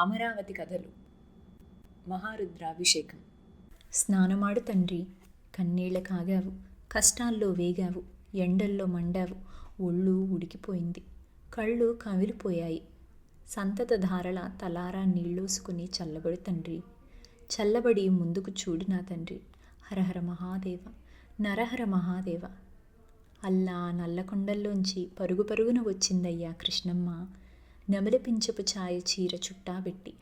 అమరావతి కథలు. మహారుద్రాభిషేకం. స్నానమాడు తండ్రి కన్నీళ్ళ కాగావు కష్టాల్లో వేగావు ఎండల్లో మండావు ఒళ్ళు ఉడికిపోయింది. కళ్ళు కవిలిపోయాయి. సంతత ధారల తలారా నీళ్ళోసుకుని చల్లబడి తండ్రి. చల్లబడి ముందుకు చూడు నా తండ్రి. హరహర మహాదేవ నరహర మహాదేవ. అల్లా నల్లకొండల్లోంచి పరుగు పరుగున వచ్చిందయ్యా కృష్ణమ్మ. నెమలి ఛాయ చీర చుట్టాబెట్టి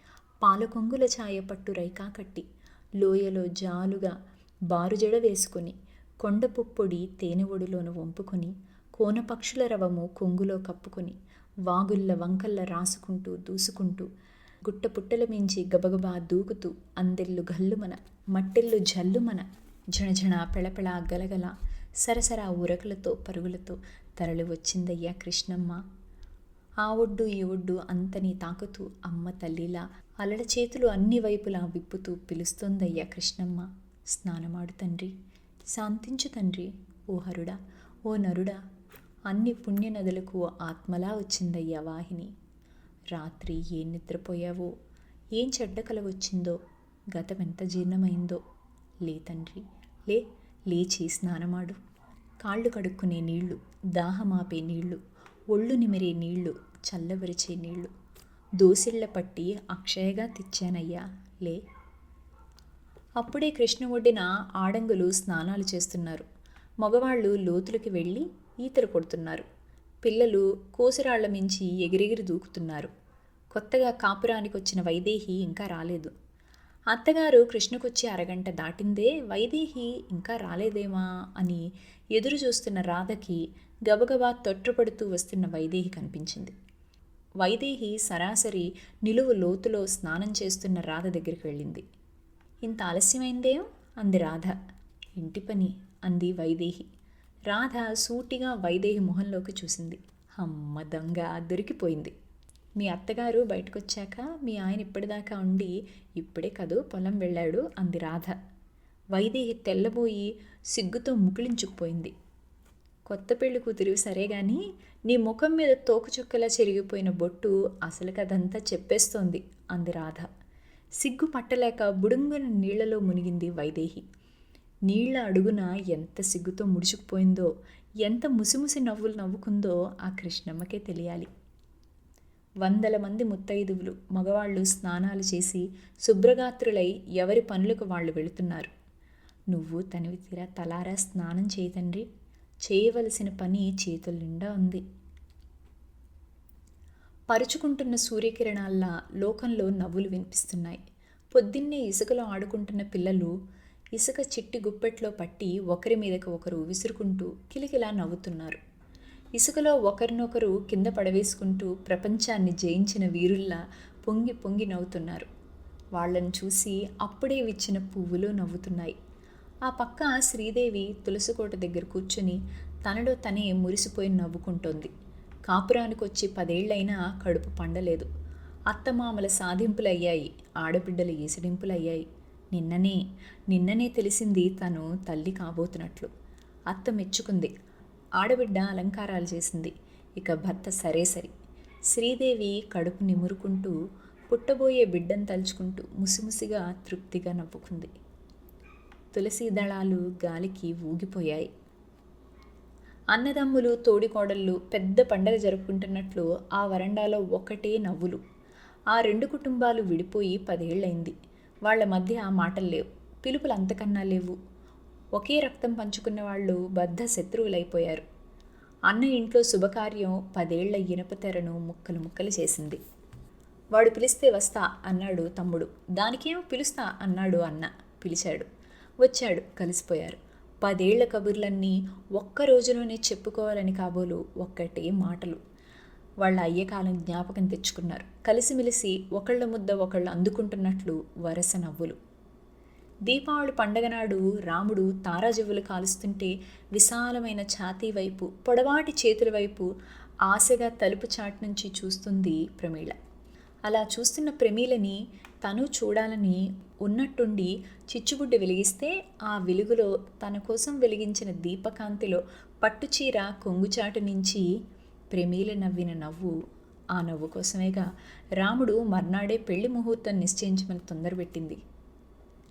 పాలకొంగుల ఛాయ పట్టు రైకా కట్టి లోయలో జాలుగా బారుజడ వేసుకొని కొండ పుప్పొడి తేనె ఒడిలోన వంపుకొని కోనపక్షుల రవము కొంగులో కప్పుకొని వాగుళ్ళ వంకల్ల రాసుకుంటూ దూసుకుంటూ గుట్ట పుట్టల మించి గబగబా దూకుతూ అందెల్లు గల్లుమన మట్టెల్లు జల్లుమన జణజణ పెళపెళ గలగల సరసరా ఉరకలతో పరుగులతో తరలి వచ్చిందయ్యా కృష్ణమ్మ. ఆ ఒడ్డు ఈ ఒడ్డు అంతని తాకుతూ అమ్మ తల్లిలా అలడ చేతులు అన్ని వైపులా విప్పుతూ పిలుస్తోందయ్యా కృష్ణమ్మ. స్నానమాడు తండ్రి. శాంతించు తండ్రి. ఓ హరుడా ఓ నరుడా అన్ని పుణ్య నదులకు ఆత్మలా వచ్చిందయ్యా వాహిని. రాత్రి ఏం నిద్రపోయావో? ఏం చెడ్డ కల వచ్చిందో గతమెంత జీర్ణమైందో? లే తండ్రి లే లేచి స్నానమాడు. కాళ్ళు కడుక్కునే నీళ్ళు దాహమాపే నీళ్ళు ఒళ్ళు నిమిరే నీళ్ళు చల్లవరిచే నీళ్ళు దోసిళ్ళ పట్టి అక్షయగా తెచ్చానయ్యా లే. అప్పుడే కృష్ణ ఒడ్డిన ఆడంగులు స్నానాలు చేస్తున్నారు. మగవాళ్ళు లోతులకి వెళ్ళి ఈతలు కొడుతున్నారు. పిల్లలు కోసిరాళ్ళ మించి ఎగిరెగిరి దూకుతున్నారు. కొత్తగా కాపురానికి వచ్చిన వైదేహి ఇంకా రాలేదు. అత్తగారు కృష్ణకొచ్చి అరగంట దాటిందే వైదేహి ఇంకా రాలేదేమా? అని ఎదురు చూస్తున్న రాధకి గబగబా తొట్రపడుతూ వస్తున్న వైదేహి కనిపించింది. వైదేహి సరాసరి నిలువు లోతులో స్నానం చేస్తున్న రాధ దగ్గరికి వెళ్ళింది. ఇంత ఆలస్యమైందేం? అంది రాధ. ఇంటి పని అంది వైదేహి. రాధ సూటిగా వైదేహి మొహంలోకి చూసింది. అమ్మ దొంగ దొరికిపోయింది. మీ అత్తగారు బయటకొచ్చాక మీ ఆయన ఇప్పటిదాకా ఉండి ఇప్పుడే కదూ పొలం వెళ్ళాడు అంది రాధ. వైదేహి తెల్లబోయి సిగ్గుతో ముకుళించుకుపోయింది కొత్త పెళ్ళి కూతురు సరే గాని నీ ముఖం మీద తోకచుక్కలా చెరిగిపోయిన బొట్టు అసలు కదంతా చెప్పేస్తోంది అంది రాధ. సిగ్గు పట్టలేక బుడుంగున నీళ్ళలో మునిగింది వైదేహి. నీళ్ళ అడుగున ఎంత సిగ్గుతో ముడుచుకుపోయిందో ఎంత ముసిముసి నవ్వులు నవ్వుకుందో ఆ కృష్ణమ్మకే తెలియాలి. వందల మంది ముత్తైదువులు మగవాళ్ళు స్నానాలు చేసి శుభ్రగాత్రులై ఎవరి పనులకు వాళ్ళు వెళుతున్నారు? నువ్వు తనివి తీరా తలారా స్నానం చేయతండ్రి చేయవలసిన పని చేతుల నిండా ఉంది. పరుచుకుంటున్న సూర్యకిరణాల్లా లోకంలో నవ్వులు వినిపిస్తున్నాయి. పొద్దున్నే ఇసుకలో ఆడుకుంటున్న పిల్లలు ఇసుక చిట్టి గుప్పెట్లో పట్టి ఒకరి మీదకి ఒకరు విసురుకుంటూ కిలికిలా నవ్వుతున్నారు. ఇసుకలో ఒకరినొకరు కింద పడవేసుకుంటూ ప్రపంచాన్ని జయించిన వీరుల్లా పొంగి పొంగి నవ్వుతున్నారు. వాళ్ళని చూసి అప్పుడే విచ్చిన పువ్వులు నవ్వుతున్నాయి. ఆ పక్క శ్రీదేవి తులసికోట దగ్గర కూర్చుని తనలో తనే మురిసిపోయి నవ్వుకుంటోంది. కాపురానికి వచ్చి పదేళ్ళైనా కడుపు పండలేదు. అత్తమామల సాధింపులయ్యాయి ఆడబిడ్డల ఈసడింపులయ్యాయి. నిన్ననే నిన్ననే తెలిసింది తను తల్లి కాబోతున్నట్లు. అత్త మెచ్చుకుంది. ఆడబిడ్డ అలంకారాలు చేసింది. ఇక భర్త సరే సరి. శ్రీదేవి కడుపు నిమురుకుంటూ పుట్టబోయే బిడ్డను తలుచుకుంటూ ముసిముసిగా తృప్తిగా నవ్వుకుంది. తులసి దళాలు గాలికి ఊగిపోయాయి. అన్నదమ్ములు తోడికోడళ్ళు పెద్ద పండగ జరుపుకుంటున్నట్లు ఆ వరండాలో ఒకటే నవ్వులు. ఆ రెండు కుటుంబాలు విడిపోయి పదేళ్ళైంది వాళ్ళ మధ్య ఆ మాటలు లేవు. పిలుపులు అంతకన్నా లేవు. ఒకే రక్తం పంచుకున్న వాళ్ళు బద్ధ శత్రువులైపోయారు. అన్న ఇంట్లో శుభకార్యం పదేళ్ళ ఇనపతెరను ముక్కలు ముక్కలు చేసింది. వాడు పిలిస్తే వస్తా అన్నాడు తమ్ముడు. దానికేమో పిలుస్తా అన్నాడు అన్న. పిలిచాడు. వచ్చాడు కలిసిపోయారు. పదేళ్ళ కబుర్లన్నీ ఒక్క రోజులోనే చెప్పుకోవాలని కాబోలు ఒక్కటే మాటలు. వాళ్ళ అయ్యకాలం జ్ఞాపకం తెచ్చుకున్నారు. కలిసిమెలిసి ఒకళ్ళ ముద్ద ఒకళ్ళు అందుకుంటున్నట్లు వరస నవ్వులు. దీపావళి పండగ నాడు రాముడు తారాజువ్వులు కాలుస్తుంటే విశాలమైన ఛాతీ వైపు పొడవాటి చేతుల వైపు ఆశగా తలుపు చాటు నుంచి చూస్తుంది ప్రమీళ అలా చూస్తున్న ప్రమీలని తను చూడాలని ఉన్నట్టుండి చిచ్చుబుడ్డి వెలిగిస్తే ఆ వెలుగులో తన కోసం వెలిగించిన దీపకాంతిలో పట్టుచీర కొంగుచాటు నుంచి ప్రమీల నవ్విన నవ్వు ఆ నవ్వు కోసమేగా రాముడు మర్నాడే పెళ్ళి ముహూర్తం నిశ్చయించమని తొందరపెట్టింది.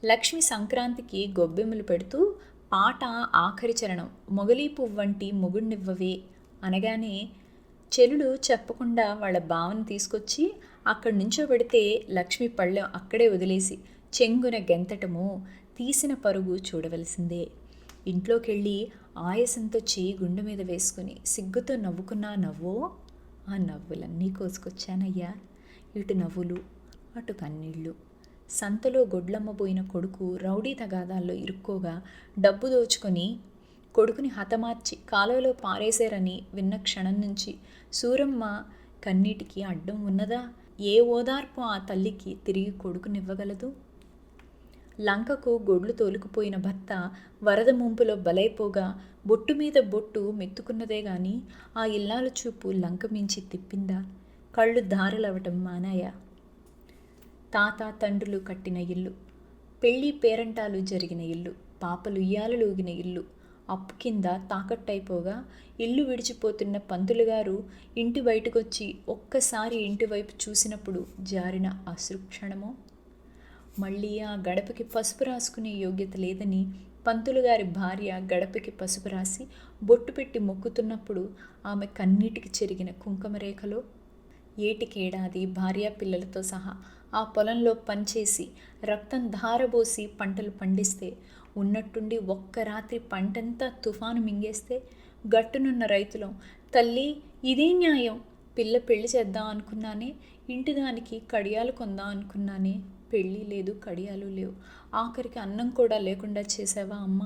లక్ష్మి సంక్రాంతికి గొబ్బెమ్మలు పెడుతూ పాట ఆఖరి చరణం మొగలీ పువ్వంటి మొగుడినివ్వవే అనగానే చెలుడు చెప్పకుండా వాళ్ళ భావన తీసుకొచ్చి అక్కడి నుంచో పెడితే లక్ష్మి పళ్ళెం అక్కడే వదిలేసి చెంగున గెంతటము తీసిన పరుగు చూడవలసిందే. ఇంట్లోకెళ్ళి ఆయాసంతో చేయి గుండె మీద వేసుకుని సిగ్గుతో నవ్వుకున్నా నవ్వో? ఆ నవ్వులన్నీ కోసుకొచ్చానయ్యా. ఇటు నవ్వులు అటు కన్నీళ్ళు. సంతలో గొడ్లమ్మబోయిన కొడుకు రౌడీ తగాదాల్లో ఇరుక్కోగా డబ్బు దోచుకొని కొడుకుని హతమార్చి కాలువలో పారేశారని విన్న క్షణం నుంచి సూరమ్మ కన్నీటికి అడ్డం ఉన్నదా? ఏ ఓదార్పు ఆ తల్లికి తిరిగి కొడుకునివ్వగలదు? లంకకు గొడ్లు తోలుకుపోయిన భర్త వరద ముంపులో బలైపోగా బొట్టు మీద బొట్టు మెత్తుకున్నదే గాని ఆ ఇల్లాల చూపు లంక మించి తిప్పిందా? కళ్ళు దారలవటం మానాయా? తాత తండ్రులు కట్టిన ఇల్లు పెళ్ళి పేరంటాలు జరిగిన ఇల్లు పాపలు ఉయ్యాలలూగిన ఇల్లు అప్పు కింద తాకట్టయిపోగా ఇల్లు విడిచిపోతున్న పంతులుగారు ఇంటి బయటకొచ్చి ఒక్కసారి ఇంటి వైపు చూసినప్పుడు జారిన అశ్రుక్షణమో. మళ్ళీ ఆ గడపకి పసుపు రాసుకునే యోగ్యత లేదని పంతులుగారి భార్య గడపకి పసుపు రాసి బొట్టు పెట్టి మొక్కుతున్నప్పుడు ఆమె కన్నీటికి చెరిగిన కుంకుమ రేఖలో. ఏటికేడాది భార్యా పిల్లలతో సహా ఆ పొలంలో పనిచేసి రక్తం ధారబోసి పంటలు పండిస్తే ఉన్నట్టుండి ఒక్క రాత్రి పంటంతా తుఫాను మింగేస్తే గట్టునున్న రైతులం తల్లి ఇదే న్యాయం. పిల్ల పెళ్ళి చేద్దాం అనుకున్నానే ఇంటిదానికి కడియాలు కొందాం అనుకున్నానే పెళ్ళి లేదు కడియాలు లేవు. ఆఖరికి అన్నం కూడా లేకుండా చేసావా అమ్మ?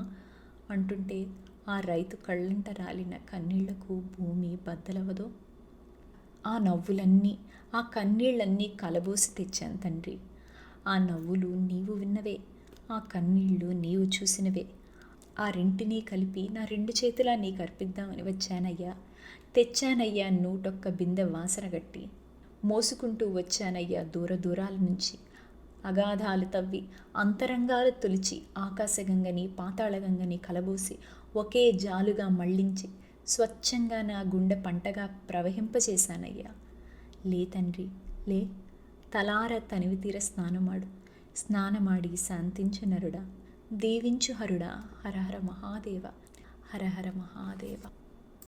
అంటుంటే ఆ రైతు కళ్ళంట రాలిన కన్నీళ్ళకు భూమి బద్దలవదో ఆ నవ్వులన్నీ ఆ కన్నీళ్ళన్నీ కలబోసి తెచ్చాను తండ్రి. ఆ నవ్వులు నీవు విన్నవే. ఆ కన్నీళ్ళు నీవు చూసినవే. ఆ రెంటినీ కలిపి నా రెండు చేతులా నీకు అర్పిద్దామని వచ్చానయ్యా. తెచ్చానయ్యా నూటొక్క బిందె వాసన గట్టి. మోసుకుంటూ వచ్చానయ్యా దూర దూరాల నుంచి. అగాధాలు తవ్వి అంతరంగాలు తొలిచి ఆకాశగంగని పాతాళగంగని కలబోసి ఒకే జాలుగా మళ్ళించి స్వచ్ఛంగా నా గుండె పంటగా ప్రవహింపచేశానయ్యా. లే తండ్రి లే. తలార తనివితీర స్నానమాడు. స్నానమాడి శాంతించు నరుడా దీవించు హరుడా హరహర మహాదేవ హరహర మహాదేవ.